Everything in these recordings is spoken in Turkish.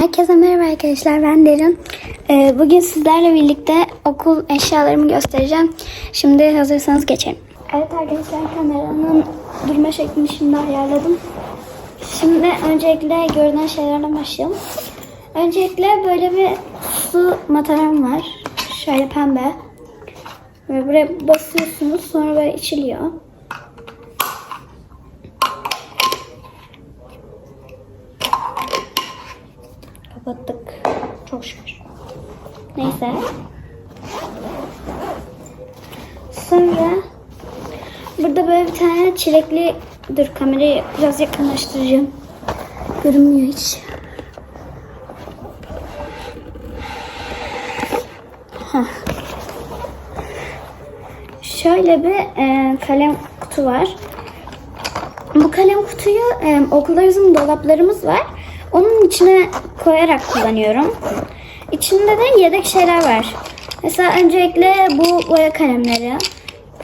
Herkese merhaba arkadaşlar ben Derin. Ee, bugün sizlerle birlikte okul eşyalarımı göstereceğim. Şimdi hazırsanız geçelim. Evet arkadaşlar kameranın durma şeklini şimdi ayarladım. Şimdi öncelikle görünen şeylerden başlayalım. Öncelikle böyle bir su mataram var. Şöyle pembe. Ve buraya basıyorsunuz sonra böyle içiliyor. Kapattık. Çok şükür. Neyse. Sonra burada böyle bir tane çilekli dur kamerayı biraz yakınlaştıracağım. Görünmüyor hiç. Şöyle bir e, kalem kutu var. Bu kalem kutuyu e, okullarımızın dolaplarımız var. Onun içine koyarak kullanıyorum. İçinde de yedek şeyler var. Mesela öncelikle bu boya kalemleri.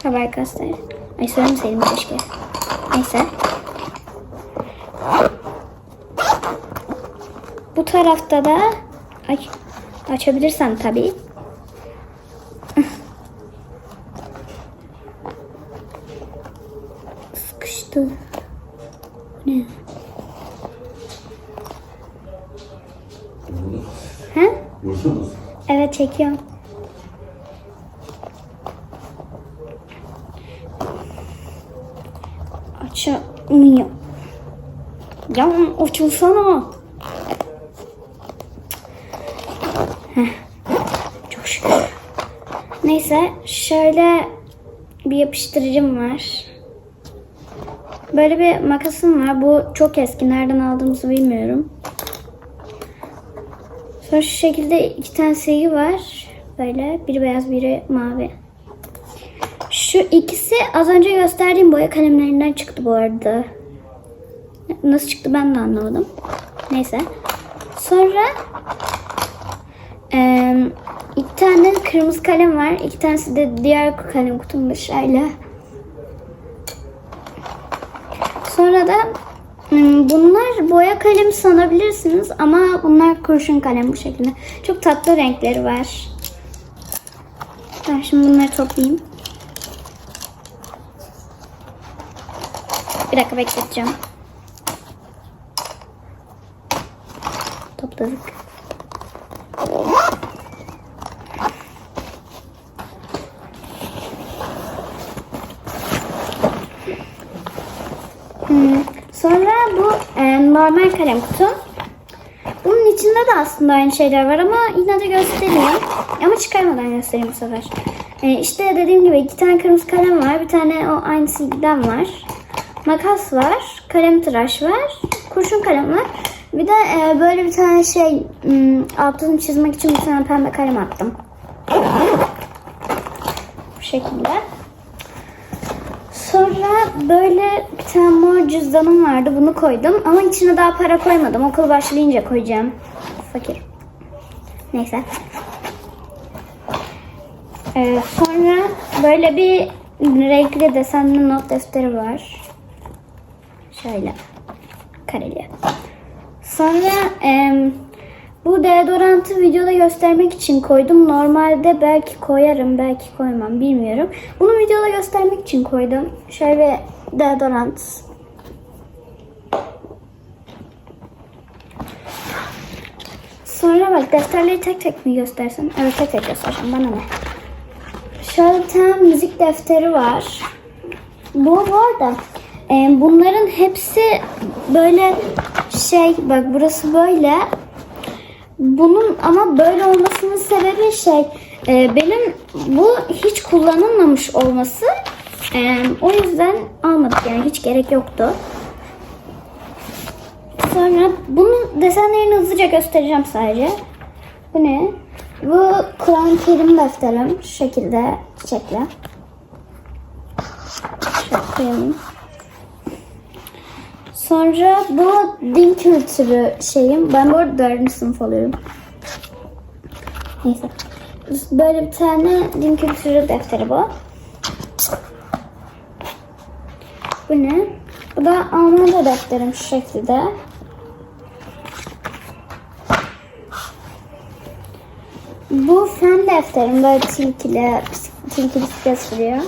Haber göster. Ay söylemeseydim keşke. Neyse. Bu tarafta da ay, açabilirsem tabii. Sıkıştı. Ne? He? Burada mısın? Evet çekiyorum. Açamıyor. Ya açılsana. Heh. Neyse şöyle bir yapıştırıcım var. Böyle bir makasım var. Bu çok eski. Nereden aldığımızı bilmiyorum. Sonra şu şekilde iki tane silgi var. Böyle biri beyaz biri mavi. Şu ikisi az önce gösterdiğim boya kalemlerinden çıktı bu arada. Nasıl çıktı ben de anlamadım. Neyse. Sonra eee iki tane kırmızı kalem var. İki tanesi de diğer kalem kutumda şöyle. Sonra da bunlar boya kalemi sanabilirsiniz ama bunlar kurşun kalem bu şekilde. Çok tatlı renkleri var. Ben şimdi bunları toplayayım. Bir dakika bekleteceğim. Topladık. Hmm, normal kalem kutu. Bunun içinde de aslında aynı şeyler var ama yine de göstereyim. Ama çıkarmadan göstereyim bu sefer. E, işte dediğim gibi iki tane kırmızı kalem var. Bir tane o aynı silgiden var. Makas var. Kalem tıraş var. Kurşun kalem var. Bir de e, böyle bir tane şey hmm, altını çizmek için bir tane pembe kalem attım. Bu şekilde. Sonra böyle bir tane mor cüzdanım vardı. Bunu koydum. Ama içine daha para koymadım. Okul başlayınca koyacağım. Fakir. Neyse. Ee, sonra böyle bir renkli desenli not defteri var. Şöyle. Kareli. Sonra em, bu deodorantı videoda göstermek için koydum. Normalde belki koyarım, belki koymam bilmiyorum. Bunu videoda göstermek için koydum. Şöyle deodorant. Sonra bak defterleri tek tek mi göstersin? Evet tek tek göstereceğim bana ne. Şöyle müzik defteri var. Bu bu arada e, bunların hepsi böyle şey bak burası böyle. Bunun ama böyle olmasının sebebi şey e, benim bu hiç kullanılmamış olması E, o yüzden almadık yani hiç gerek yoktu. Sonra bunun desenlerini hızlıca göstereceğim sadece. Bu ne? Bu Kur'an-ı Kerim defterim. Şu şekilde çiçekle. Şöyle koyalım. Sonra bu din kültürü şeyim. Ben bu arada dördüncü sınıf alıyorum. Neyse. Böyle bir tane din kültürü defteri bu. Bu ne? Bu da Almanca defterim şu şekilde. Bu fen defterim böyle tilkili, tilkili sürüyor.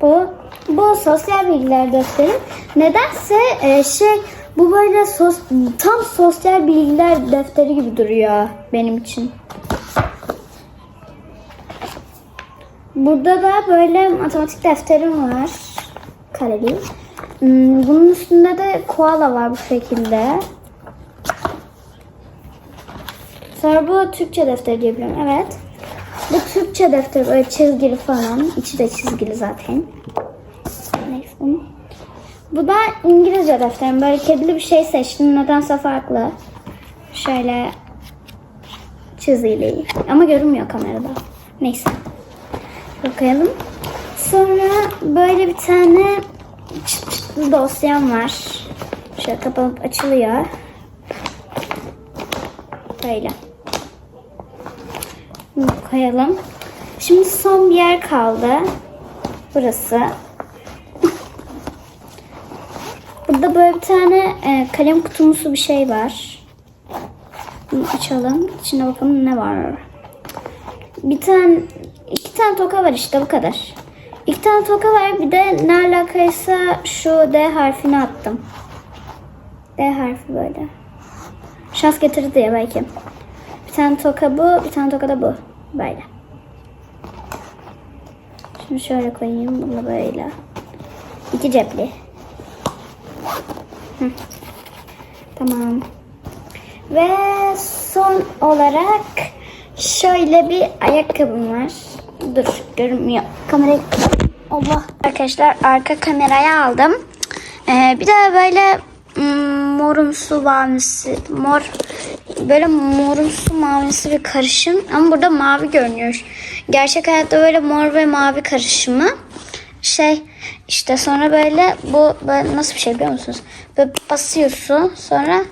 Bu bu sosyal bilgiler defterim. Nedense e, şey bu böyle sos, tam sosyal bilgiler defteri gibi duruyor benim için. Burada da böyle matematik defterim var. Kareli. Hmm, Bunun üstünde de koala var bu şekilde. Sonra bu Türkçe defteri diyebilirim. Evet. Bu Türkçe defteri böyle çizgili falan. İçi de çizgili zaten. Bu da İngilizce defterim. Böyle kedili bir şey seçtim. Nedense farklı. Şöyle çizgili. Ama görünmüyor kamerada. Neyse. Bakayalım. Sonra böyle bir tane çıt çıtlı dosyam var. Şöyle kapanıp açılıyor. Böyle. Bunu koyalım. Şimdi son bir yer kaldı. Burası. Burada böyle bir tane e, kalem kutumsu bir şey var. Bunu açalım. İçine bakalım ne var. Bir tane, iki tane toka var işte bu kadar. İki tane toka var. Bir de ne alakaysa şu D harfini attım. D harfi böyle. Şans getirir diye belki. Bir tane toka bu, bir tane toka da bu. Böyle. Şimdi şöyle koyayım. Bunu böyle. İki cepli. Tamam. Ve son olarak şöyle bir ayakkabım var. Dur görünmüyor. Kamerayı Allah. Arkadaşlar arka kameraya aldım. Ee, bir de böyle morumsu mavisi mor böyle morumsu mavisi bir karışım ama burada mavi görünüyor. Gerçek hayatta böyle mor ve mavi karışımı şey işte sonra böyle bu böyle nasıl bir şey biliyor musunuz? Böyle basıyorsun sonra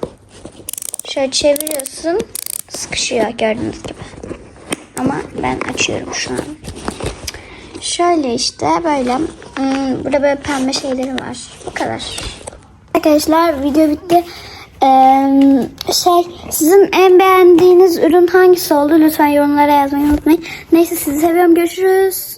şöyle çeviriyorsun sıkışıyor gördüğünüz gibi. Ama ben açıyorum şu an. Şöyle işte böyle. Hmm, burada böyle pembe şeyleri var. Bu kadar. Arkadaşlar video bitti. Ee, şey sizin en beğendiğiniz ürün hangisi oldu? Lütfen yorumlara yazmayı unutmayın. Neyse sizi seviyorum. Görüşürüz.